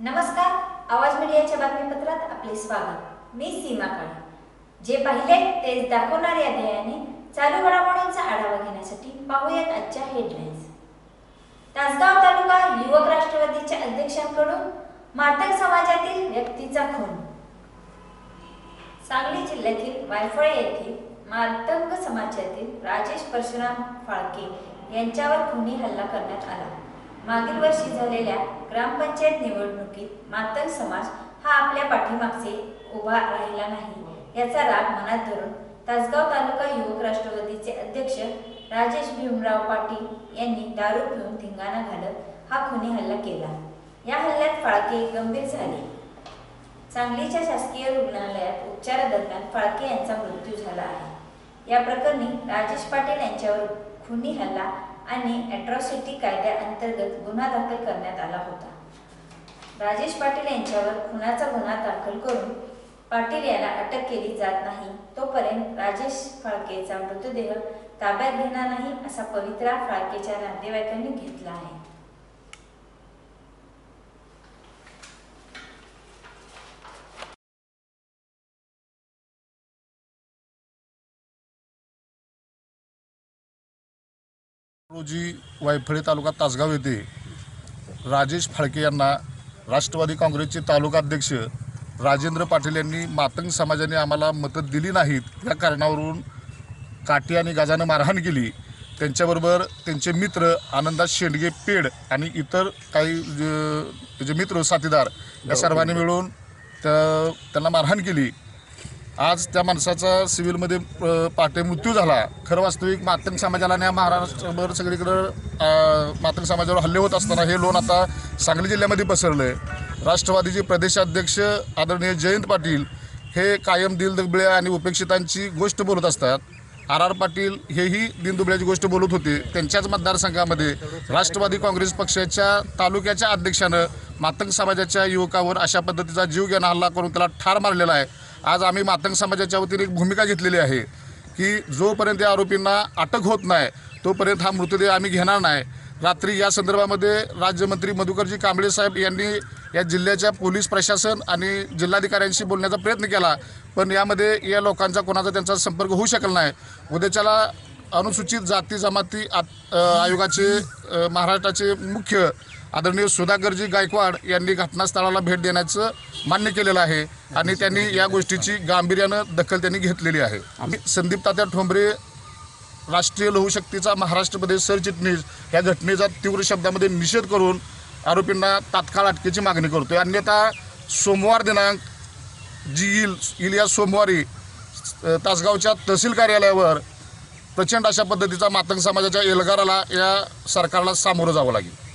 नमस्कार आवाज मीडियाच्या बातमीपत्रात आपले स्वागत. मी सीमा काळे. जे पाहिले तेच दाखवणाऱ्या अध्यायाने ध्येयाने चालू घडामोडींचा आढावा घेण्यासाठी पाहूयात आजच्या हेडलाईन्स तासगाव तालुका युवक राष्ट्रवादीच्या अध्यक्षांकडून मातक समाजातील व्यक्तीचा खून. सांगली जिल्ह्यातील वायफळे येथील मातंग समाजातील राजेश परशुराम फाळके यांच्यावर खुनी हल्ला करण्यात आला. मागील वर्षी झालेल्या ग्रामपंचायत निवडणुकीत मातंग समाज हा आपल्या पाठीमागचे उभा राहिला नाही. याचा राग मनात धरून तासगाव तालुका युवक राष्ट्रवादीचे अध्यक्ष राजेश भीमराव पाटील यांनी दारू पिऊन धिंगाणा घालत हा खुनी हल्ला केला. या हल्ल्यात फाळके गंभीर झाले. सांगलीच्या शासकीय रुग्णालयात उपचारादरम्यान फाळके यांचा मृत्यू झाला आहे. या प्रकरणी राजेश पाटील यांच्यावर खुनी हल्ला आणि अॅट्रॉसिटी कायद्याअंतर्गत गुन्हा दाखल करण्यात आला होता. राजेश पाटील यांच्यावर खुनाचा गुन्हा दाखल करून पाटील याला अटक केली जात नाही तोपर्यंत राजेश फाळकेचा मृतदेह ताब्यात घेणार नाही असा पवित्रा फाळकेच्या नातेवाईकांनी घेतला आहे. रोजी वायफळे तालुका तासगाव येथे राजेश फाळके यांना राष्ट्रवादी काँग्रेसचे तालुकाध्यक्ष राजेंद्र पाटील यांनी मातंग समाजाने आम्हाला मतं दिली नाहीत या कारणावरून काठी आणि गाजानं मारहाण केली. त्यांच्याबरोबर त्यांचे मित्र आनंदास शेंडगे पेड आणि इतर काही त्याचे मित्र साथीदार या सर्वांनी मिळून त्या त्यांना मारहाण केली. आज त्या माणसाचा सिव्हिलमध्ये पाटे मृत्यू झाला. खरं वास्तविक मातंग समाजाला आणि महाराष्ट्रभर सगळीकडं मातंग समाजावर हल्ले होत असताना हे लोन आता सांगली जिल्ह्यामध्ये पसरलं आहे राष्ट्रवादीचे प्रदेशाध्यक्ष आदरणीय जयंत पाटील हे कायम दिलदुबळे आणि उपेक्षितांची गोष्ट बोलत असतात. आर आर पाटील हेही दिनदुबळ्याची गोष्ट बोलत होते. त्यांच्याच मतदारसंघामध्ये राष्ट्रवादी काँग्रेस पक्षाच्या तालुक्याच्या अध्यक्षानं मातंग समाजाच्या युवकावर अशा पद्धतीचा जीव घेणं हल्ला करून त्याला ठार मारलेला आहे. आज आम्ही मातंग समाजाच्या वतीने एक भूमिका घेतलेली आहे की जोपर्यंत या आरोपींना अटक होत नाही तोपर्यंत हा मृतदेह आम्ही घेणार नाही. रात्री या संदर्भामध्ये राज्यमंत्री मधुकरजी कांबळे साहेब यांनी या जिल्ह्याच्या पोलीस प्रशासन आणि जिल्हाधिकाऱ्यांशी बोलण्याचा प्रयत्न केला पण यामध्ये या लोकांचा कोणाचा त्यांचा संपर्क होऊ शकला नाही. उद्याच्याला अनुसूचित जाती जमाती आ- आयोगाचे महाराष्ट्राचे मुख्य आदरणीय सुधाकरजी गायकवाड यांनी घटनास्थळाला भेट देण्याचं मान्य केलेलं आहे आणि त्यांनी या गोष्टीची गांभीर्यानं दखल त्यांनी घेतलेली आहे. आम्ही संदीप तात्या ठोंबरे राष्ट्रीय लहूशक्तीचा महाराष्ट्र प्रदेश सरचिटणीस या घटनेचा तीव्र शब्दामध्ये निषेध करून आरोपींना तात्काळ अटकेची मागणी करतो अन्यथा सोमवार दिनांक जी येईल येईल या सोमवारी तासगावच्या तहसील कार्यालयावर प्रचंड अशा पद्धतीचा मातंग समाजाच्या एल्गाराला या सरकारला सामोरं जावं लागेल.